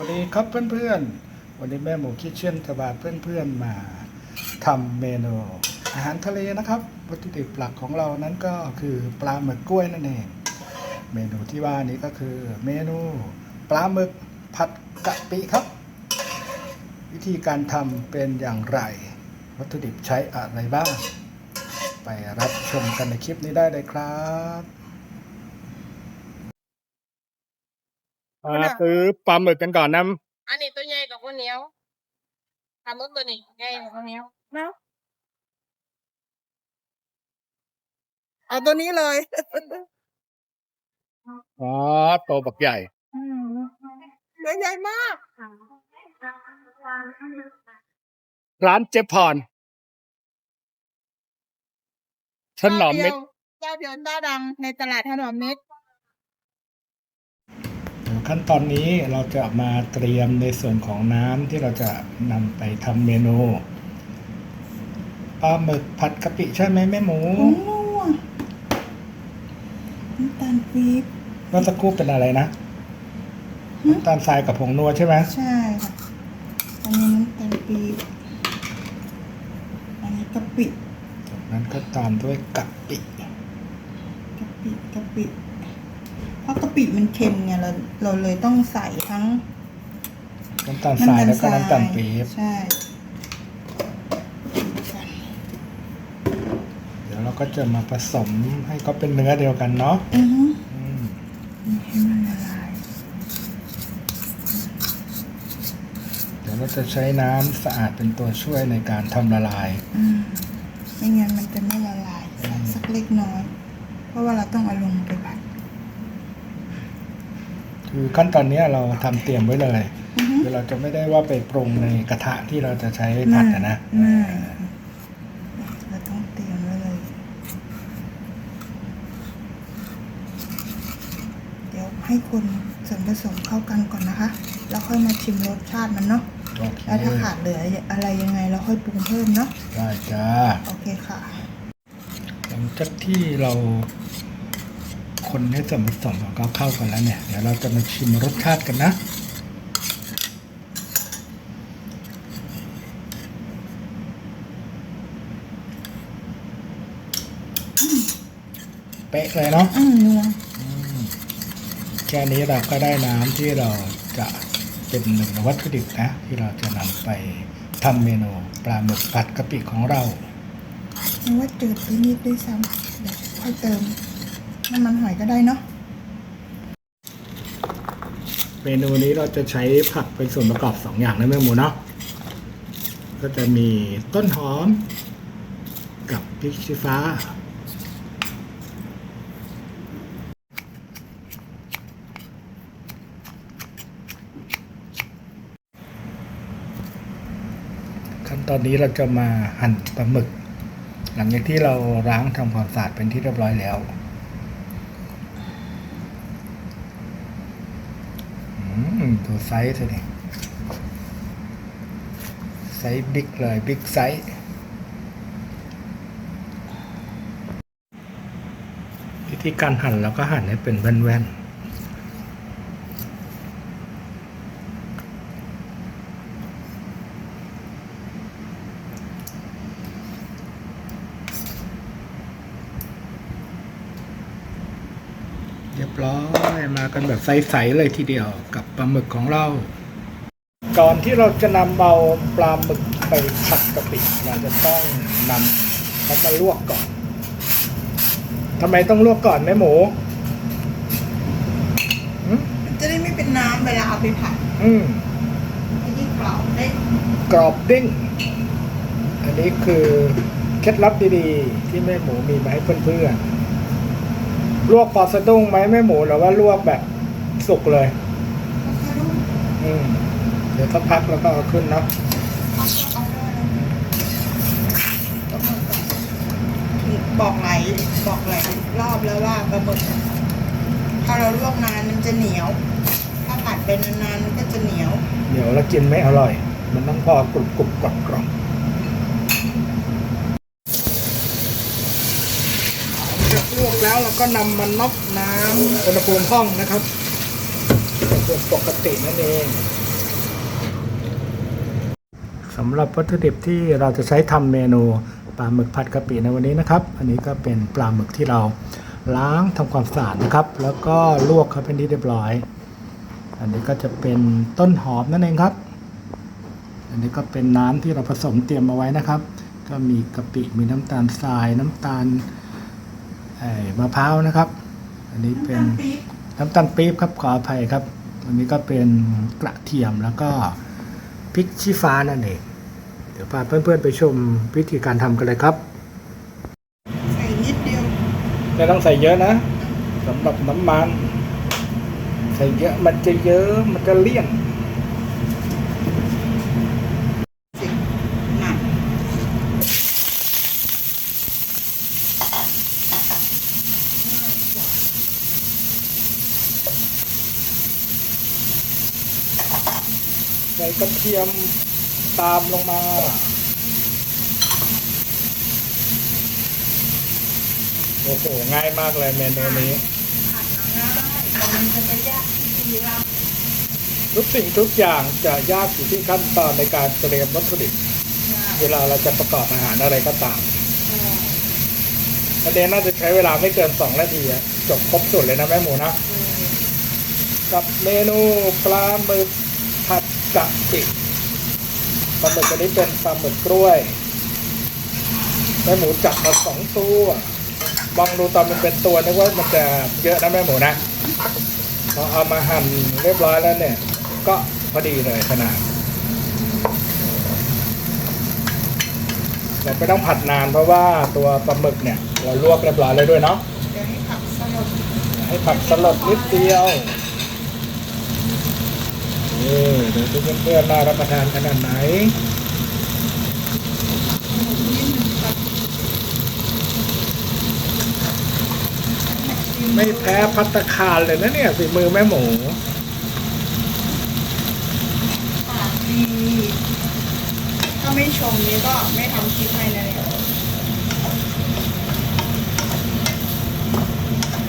สวัสดีครับเพื่อนๆ วันนี้แม่หมูคิดเช่นจะพาเพื่อนๆมาทำเมนูอาหารทะเลนะครับ วัตถุดิบหลักของเรานั้นก็คือปลาหมึกกล้วยนั่นเอง เมนูที่ว่านี้ก็คือเมนูปลาหมึกผัดกะปิครับ วิธีการทำเป็นอย่างไร วัตถุดิบใช้อะไรบ้าง ไปรับชมกันในคลิปนี้ได้เลยครับ มาซื้อปลาหมึกกันก่อนนะอันนี้ตัวใหญ่กว่าข้าวเหนียวทำรถตัวนี้ใหญ่กว่าข้าวเหนียวเนาะเอาตัวนี้เลยอ๋อโตบักใหญ่ตัวใหญ่มาก ร้านเจพรถนอมมิตรเจ้าเดียวเจ้าดังในตลาดถนอมมิตร ขั้นตอนนี้เราจะมาเตรียมในส่วนของน้ำที่เราจะนำไปทำเมนูปลาหมึกผัดกะปิใช่ไหมแม่หมูผงนัวน้ำตาลปี๊บเมื่อสักครู่เป็นอะไรนะน้ำตาลทรายกับผงนัวใช่ไหมใช่ค่ะ อันนี้น้ำตาลปี๊บอันนี้กะปิ จากนั้นก็ตามด้วยกะปิกะปิกะปิเพราะกะ ปิมันเค็มไงเราเราเลยต้องใส่ทั้งน้ำตาลทรายแล้วก็น้ำตาลปี๊บใช่เดี๋ยวเราก็จะมาผสมให้เขาเป็นเนื้อเดียวกันเนาะอือฮึอืมให้มันละลายเดี๋ยวเราจะใช้น้ำสะอาดเป็นตัวช่วยในการทำละลายอืมไม่งั้นมันจะไม่ละลายใส่สักเล็กน้อย เพราะว่าเราต้องเอาลงไปผัด คือขั้นตอนเนี้ยเราทำเตรียมไว้เลยอือฮึคือเราจะไม่ได้ว่าไปปรุงในกระทะที่เราจะใช้ผัดอะนะไม่เราต้องเตรียมไว้เลย เดี๋ยวให้คนส่วนผสมเข้ากันก่อนนะคะ แล้วค่อยมาชิมรสชาติมันเนาะโอเคแล้วถ้าขาดเหลืออะไรยังไงเราค่อยปรุงเพิ่มเนาะได้จ้าโอเคค่ะ หลังจากที่เรา คนให้ส่วนผสมของเขาเข้ากันแล้วเนี่ย เดี๋ยวเราจะมาชิมรสชาติกันนะเป๊ะเลยเนาะอืมนัวแค่นี้เราก็ได้น้ำที่เราจะเป็นหนึ่งในวัตถุดิบนะ ที่เราจะนำไปทำเมนูปลาหมึกผัดกะปิของเรามันว่าจืดไปนิดด้วยซ้ำเดี๋ยวค่อยเติม น้ำมันหอยก็ได้เนาะเมนูนี้เราจะใช้ผักเป็นส่วนประกอบสองอย่างนะแม่หมูเนาะก็จะมีต้นหอม กับพริกชี้ฟ้า ขั้นตอนนี้เราจะมาหั่นปลาหมึก หลังจากที่เราล้างทำความสะอาดเป็นที่เรียบร้อยแล้ว อืมดูไซส์สิเนี่ยไซส์บิ๊กเลยบิ๊กไซส์วิธีการหั่นเราก็หั่นให้เป็นแว่นๆ ยบร้อยมากันแบบใสๆเลยทีเดียวกับปลาหมึกของเรา ก่อนที่เราจะนำเอาปลาหมึกไปผัดกะปิเราจะต้องนำเขามาลวกก่อนทำไมต้องลวกก่อนแม่หมูอืมมันจะได้ไม่เป็นน้ำเวลาเอาไปผัดอืมไม่ได้กรอบได้กรอบดิ้งอันนี้คือเคล็ดลับดีๆ ที่แม่หมูมีมาให้เพื่อนๆ ลวกพอสะดุ้งไหมแม่หมูหรือว่าลวกแบบสุกเลย อืมเดี๋ยวสักพักแล้วก็เอาขึ้นเนาะบอกหลายบอกหลายรอบแล้วว่าปลาหมึกอะถ้าเราลวกนานมันจะเหนียว ถ้าผัดไปนานๆมันก็จะเหนียวเดี๋ยวเรากินไม่อร่อย มันต้องพอกรุบกรุบกรอบกรอบ ลวกแล้วเราก็นำมันน็อกน้ำอุณหภูมิห้องนะครับอุณหภูมิปกตินั่นเองสำหรับวัตถุดิบที่เราจะใช้ทำเมนูปลาหมึกผัดกะปิในวันนี้นะครับ อันนี้ก็เป็นปลาหมึกที่เราล้างทำความสะอาดนะครับ แล้วก็ลวกเขาเป็นที่เรียบร้อย อันนี้ก็จะเป็นต้นหอมนั่นเองครับ อันนี้ก็เป็นน้ำที่เราผสมเตรียมเอาไว้นะครับ ก็มีกะปิมีน้ำตาลทรายน้ำตาล มะพร้าวนะครับ อันนี้เป็นน้ำตาลปี๊บครับขออภัยครับ อันนี้ก็เป็นกระเทียมแล้วก็พริกชี้ฟ้านั่นเอง เดี๋ยวพาเพื่อนๆไปชมวิธีการทำกันเลยครับ ใส่นิดเดียวไม่ต้องใส่เยอะนะสำหรับน้ำมัน ใส่เยอะมันจะเยอะมันจะเลี่ยน ใส่กระเทียมตามลงมา โอ้โห ง่ายมากเลยเมนูนี้ทุกสิ่งทุกอย่างจะยากอยู่ที่ขั้นตอนในการเตรียมวัตถุดิบ เวลาเราจะประกอบอาหารอะไรก็ตามประเด็นน่าจะใช้เวลาไม่เกินสองนาทีจบครบสุดเลยนะแม่หมูนะ กับเมนูปลาหมึก กะปิปลาหมึกอันนี้เป็นปลาหมึกกล้วยแม่หมูจับมาสองตัวมองดูตอนมันเป็นตัวนึกว่ามันจะเยอะนะแม่หมูนะพอเอามาหั่นเรียบร้อยแล้วเนี่ย ก็พอดีเลยขนาดแต่ไม่ต้องผัดนานเพราะว่าตัวปลาหมึกเนี่ย เราลวกเรียบร้อยเลยด้วยเนาะให้ผักสลดให้ผักสลดนิดเดียว ดูทุกเพื่อนๆน่ารับประทานขนาดไหนไม่แพ้พัตตาคารเลยนะเนี่ยฝีมือแม่หมูปากดีถ้าไม่ชมนี้ก็ไม่ทำคลิปให้นะเนี่ย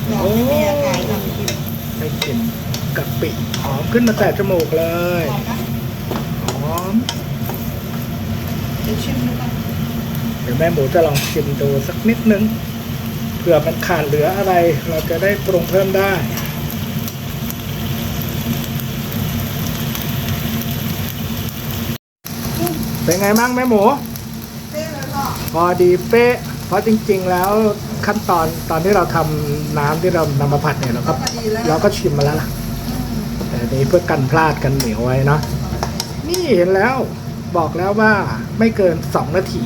หลอกให้เมียถ่ายทำคลิปให้กลิ่น กะปิหอมขึ้นมาแต่จมูกเลยหอมนะหอมเดี๋ยวชิมดูกันเดี๋ยวแม่หมูจะลองชิมดูสักนิดนึงเผื่อมันขาดเหลืออะไร เราจะได้ปรุงเพิ่มได้เป็นไงบ้างแม่หมูเต้แล้วก็พอดีเป๊ะ เพราะจริง ๆ แล้วขั้นตอนตอนที่เราทำน้ำที่เรานำมาผัดเนี่ยเราก็พอดีแล้วเราก็ชิมมาแล้วล่ะแต่ นี้เพื่อกันพลาดกันเหนียวไว้เนาะนี่เห็นแล้วบอกแล้วว่าไม่เกิน 2 นาที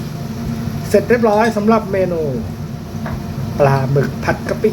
เสร็จเรียบร้อยสำหรับเมนู ปลาหมึกผัดกะปิ